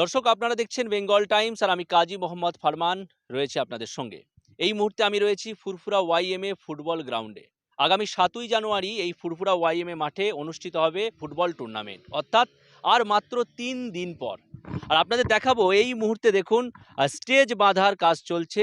দর্শক, আপনারা দেখছেন বেঙ্গল টাইমস আর আমি কাজী মোহাম্মদ ফারমান রয়েছে আপনাদের সঙ্গে। এই মুহূর্তে আমি রয়েছি ফুরফুরা ওয়াইএমএ ফুটবল গ্রাউন্ডে। আগামী সাতই জানুয়ারি এই ফুরফুরা ওয়াইএমএ মাঠে অনুষ্ঠিত হবে ফুটবল টুর্নামেন্ট। অর্থাৎ আর মাত্র তিন দিন পর। আর আপনাদের দেখাবো, এই মুহূর্তে দেখুন স্টেজ বাঁধার কাজ চলছে।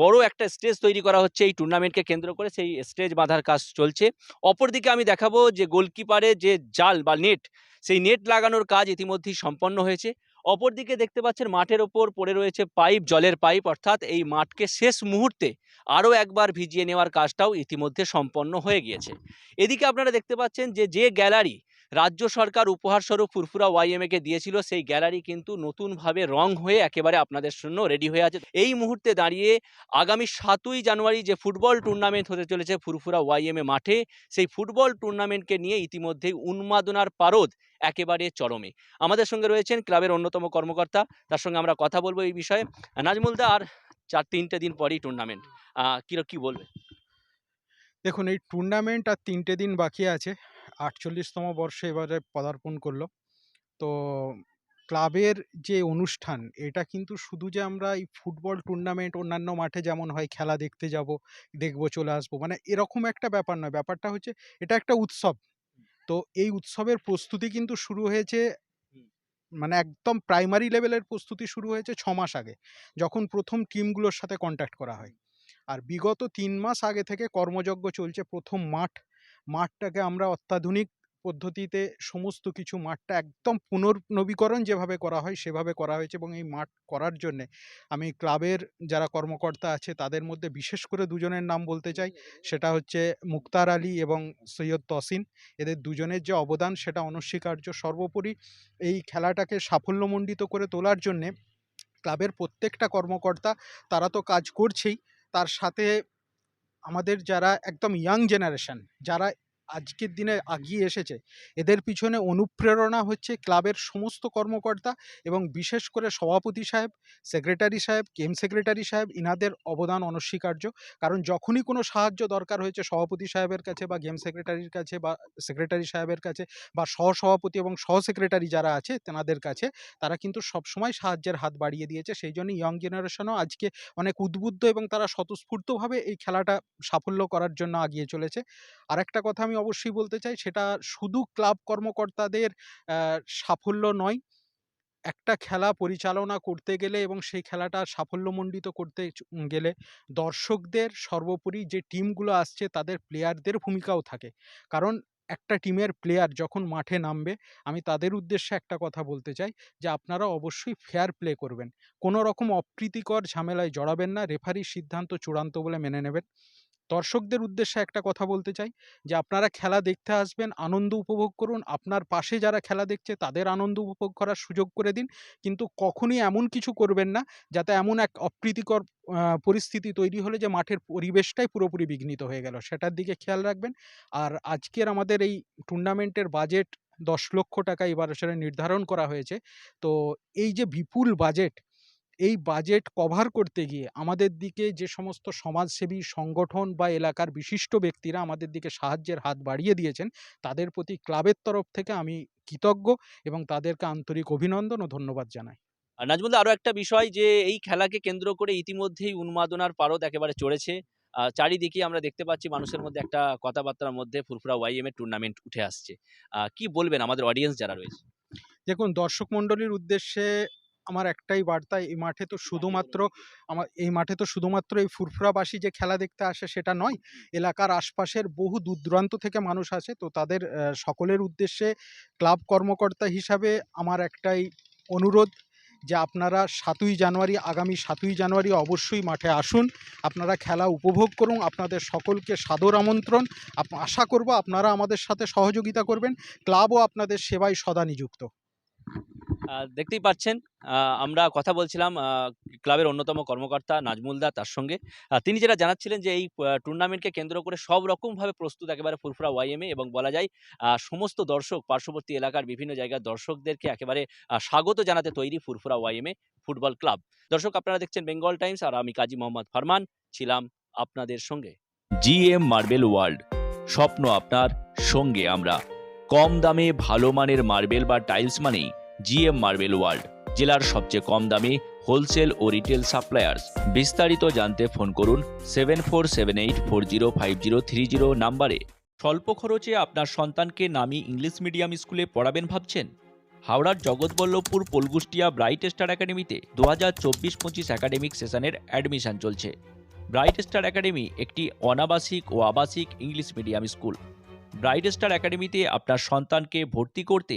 বড় একটা স্টেজ তৈরি করা হচ্ছে এই টুর্নামেন্টকে কেন্দ্র করে, সেই স্টেজ বাঁধার কাজ চলছে। অপরদিকে আমি দেখাবো যে গোলকিপারে যে জাল বা নেট, সেই নেট লাগানোর কাজ ইতিমধ্যেই সম্পন্ন হয়েছে। অপরদিকে দেখতে পাচ্ছেন মাঠের ওপর পড়ে রয়েছে পাইপ, জলের পাইপ। অর্থাৎ এই মাঠকে শেষ মুহূর্তে আরও একবার ভিজিয়ে নেওয়ার কাজটাও ইতিমধ্যে সম্পন্ন হয়ে গিয়েছে। এদিকে আপনারা দেখতে পাচ্ছেন যে যে গ্যালারি রাজ্য সরকার উপহারস্বরূপ ফুরফুরা ওয়াইএমএকে দিয়েছিল। সেই গ্যালারি কিন্তু নতুনভাবে রং হয়ে একেবারে আপনাদের জন্য রেডি হয়ে আছে। এই মুহূর্তে দাঁড়িয়ে আগামী সাতই জানুয়ারি যে ফুটবল টুর্নামেন্ট হতে চলেছে ফুরফুরা ওয়াইএমএ মাঠে, সেই ফুটবল টুর্নামেন্টকে নিয়ে ইতিমধ্যেই উন্মাদনার পারদ একেবারে চরমে। আমাদের সঙ্গে রয়েছেন ক্লাবের অন্যতম কর্মকর্তা, তার সঙ্গে আমরা কথা বলব এই বিষয়ে। নাজমুলদা আর চার তিনটে দিন পরেই টুর্নামেন্ট কি কি বলবে দেখুন, এই টুর্নামেন্ট আর তিনটে দিন বাকি আছে। আটচল্লিশতম বর্ষে এবারে পদার্পণ করল। তো ক্লাবের যে অনুষ্ঠান, এটা কিন্তু শুধু যে আমরা এই ফুটবল টুর্নামেন্ট অন্যান্য মাঠে যেমন হয় খেলা দেখতে যাব, দেখব, চলে আসব মানে এরকম একটা ব্যাপার নয়। ব্যাপারটা হচ্ছে এটা একটা উৎসব। তো এই উৎসবের প্রস্তুতি কিন্তু শুরু হয়েছে মানে একদম প্রাইমারি লেভেলের প্রস্তুতি শুরু হয়েছে ছ মাস আগে, যখন প্রথম টিমগুলোর সাথে কন্ট্যাক্ট করা হয়। আর বিগত তিন মাস আগে থেকে কর্মযজ্ঞ চলছে প্রথম মাঠ মাঠটাকে আমরা অত্যাধুনিক পদ্ধতিতে সমস্ত কিছু মাঠটা একদম পুনর্নবীকরণ যেভাবে করা হয়, সেভাবে করা হয়েছে এবং এই মাঠ করার জন্যে আমি ক্লাবের যারা কর্মকর্তা আছে, তাদের মধ্যে বিশেষ করে দুজনের নাম বলতে চাই। সেটা হচ্ছে মুক্তার আলী এবং সৈয়দ তসিন এদের দুজনের যে অবদান, সেটা অনস্বীকার্য। সর্বোপরি এই খেলাটাকে সাফল্যমণ্ডিত করে তোলার জন্যে ক্লাবের প্রত্যেকটা কর্মকর্তা, তারা তো কাজ করছেই। তার সাথে আমাদের যারা একদম ইয়াং জেনারেশন যারা আজকের দিনে আগিয়ে এসেছে। এদের পিছনে অনুপ্রেরণা হচ্ছে ক্লাবের সমস্ত কর্মকর্তা এবং বিশেষ করে সভাপতি সাহেব, সেক্রেটারি সাহেব গেম সেক্রেটারি সাহেব, ইনাদের অবদান অনস্বীকার্য। কারণ যখনই কোনো সাহায্য দরকার হয়েছে সভাপতি সাহেবের কাছে বা গেম সেক্রেটারির কাছে বা সেক্রেটারি সাহেবের কাছে বা সহসভাপতি এবং সহ সেক্রেটারি যারা আছে তেনাদের কাছে, তারা কিন্তু সবসময় সাহায্যের হাত বাড়িয়ে দিয়েছে। সেই জন্য ইয়ং জেনারেশনও আজকে অনেক উদ্বুদ্ধ এবং তারা স্বতঃস্ফূর্তভাবে এই খেলাটা সাফল্য করার জন্য আগিয়ে চলেছে। আরেকটা কথা আমি অবশ্যই বলতে চাই, সেটা শুধু ক্লাব কর্মকর্তাদের সাফল্য নয়। একটা খেলা পরিচালনা করতে গেলে এবং সেই খেলাটা সাফল্যমণ্ডিত করতে গেলে দর্শকদের সর্বোপরি যে টিমগুলো আসছে, তাদের প্লেয়ারদের ভূমিকাও থাকে। কারণ একটা টিমের প্লেয়ার যখন মাঠে নামবে, আমি তাদের উদ্দেশ্যে একটা কথা বলতে চাই যে, আপনারা অবশ্যই ফেয়ার প্লে করবেন। কোনো রকম অপ্রীতিকর ঝামেলায় জড়াবেন না, রেফারির সিদ্ধান্ত চূড়ান্ত বলে মেনে নেবেন। দর্শকদের উদ্দেশ্যে একটা কথা বলতে চাই যে, আপনারা খেলা দেখতে আসবেন, আনন্দ উপভোগ করুন। আপনার পাশে যারা খেলা দেখছে, তাদের আনন্দ উপভোগ করার সুযোগ করে দিন। কিন্তু কখনই এমন কিছু করবেন না, যাতে এমন এক অপ্রীতিকর পরিস্থিতি তৈরি হলে যে, মাঠের পরিবেশটাই পুরোপুরি বিঘ্নিত হয়ে গেল। সেটার দিকে খেয়াল রাখবেন। আর আজকের আমাদের এই টুর্নামেন্টের বাজেট দশ লক্ষ টাকা এই বছরে নির্ধারণ করা হয়েছে। তো এই যে, বিপুল বাজেট এই বাজেট কভার করতে গিয়ে আমাদের দিকে যে সমস্ত সমাজসেবী সংগঠন বা এলাকার বিশিষ্ট ব্যক্তিরা আমাদের দিকে সাহায্যের হাত বাড়িয়ে দিয়েছেন তাদের প্রতি ক্লাবের তরফ থেকে আমি কৃতজ্ঞ এবং তাদেরকে আন্তরিক অভিনন্দন ও ধন্যবাদ জানাই। আর নাজমুলদা আরও একটা বিষয় যে এই খেলাকে কেন্দ্র করে ইতিমধ্যেই উন্মাদনার পারদ একেবারে চড়েছে। চারিদিকে আমরা দেখতে পাচ্ছি মানুষের মধ্যে একটা কথাবার্তার মধ্যে ফুরফুরা ওয়াইএম এর টুর্নামেন্ট উঠে আসছে। কি বলবেন আমাদের অডিয়েন্স যারা রয়েছে? দেখুন দর্শক মণ্ডলীর উদ্দেশ্যে আমার একটাই বার্তা, এই মাঠে তো শুধুমাত্র আমার, এই মাঠে তো শুধুমাত্র এই ফুরফুরাবাসী যে খেলা দেখতে আসে সেটা নয়, এলাকার আশপাশের বহু দূর দূরান্ত থেকে মানুষ আসে। তো তাদের সকলের উদ্দেশ্যে ক্লাব কর্মকর্তা হিসাবে আমার একটাই অনুরোধ যে আপনারা সাতই জানুয়ারি, আগামী সাতই জানুয়ারি অবশ্যই মাঠে আসুন। আপনারা খেলা উপভোগ করুন, আপনাদের সকলকে সাদর আমন্ত্রণ। আশা করব আপনারা আমাদের সাথে সহযোগিতা করবেন। ক্লাবও আপনাদের সেবায় সদা নিযুক্ত। দেখতেই পাচ্ছেন আমরা কথা বলছিলাম ক্লাবের অন্যতম কর্মকর্তা নাজমুলদা তার সঙ্গে। তিনি যেটা জানাচ্ছিলেন যে এই টুর্নামেন্টকে কেন্দ্র করে সব রকমভাবে প্রস্তুত একেবারে ফুরফুরা ওয়াইএমএ এবং বলা যায় সমস্ত দর্শক, পার্শ্ববর্তী এলাকার বিভিন্ন জায়গার দর্শকদেরকে একেবারে স্বাগত জানাতে তৈরি ফুরফুরা ওয়াইএমএ ফুটবল ক্লাব। দর্শক, আপনারা দেখছেন বেঙ্গল টাইমস, আর আমি কাজী মোহাম্মদ ফারমান, ছিলাম আপনাদের সঙ্গে। জিএম মার্বেল ওয়ার্ল্ড স্বপ্ন আপনার সঙ্গে আমরা। কম দামে ভালো মানের মার্বেল বা টাইলস মানেই জিএম মার্বেল ওয়ার্ল্ড, জেলার সবচেয়ে কম দামি হোলসেল ও রিটেল সাপ্লায়ার্স। বিস্তারিত জানতে ফোন করুন seven four seven eight four zero five zero three zero নাম্বারে। স্বল্প খরচে আপনার সন্তানকে নামি ইংলিশ মিডিয়াম স্কুলে পড়াবেন ভাবছেন? হাওড়ার জগৎবল্লভপুর পোলগুষ্টিয়া ব্রাইট স্টার একাডেমিতে দু হাজার চব্বিশ পঁচিশ একাডেমিক সেশনের অ্যাডমিশন চলছে। ব্রাইট স্টার একাডেমি একটি অনাবাসিক ও আবাসিক English medium school. Bright star একাডেমিতে আপনার সন্তানকে ভর্তি করতে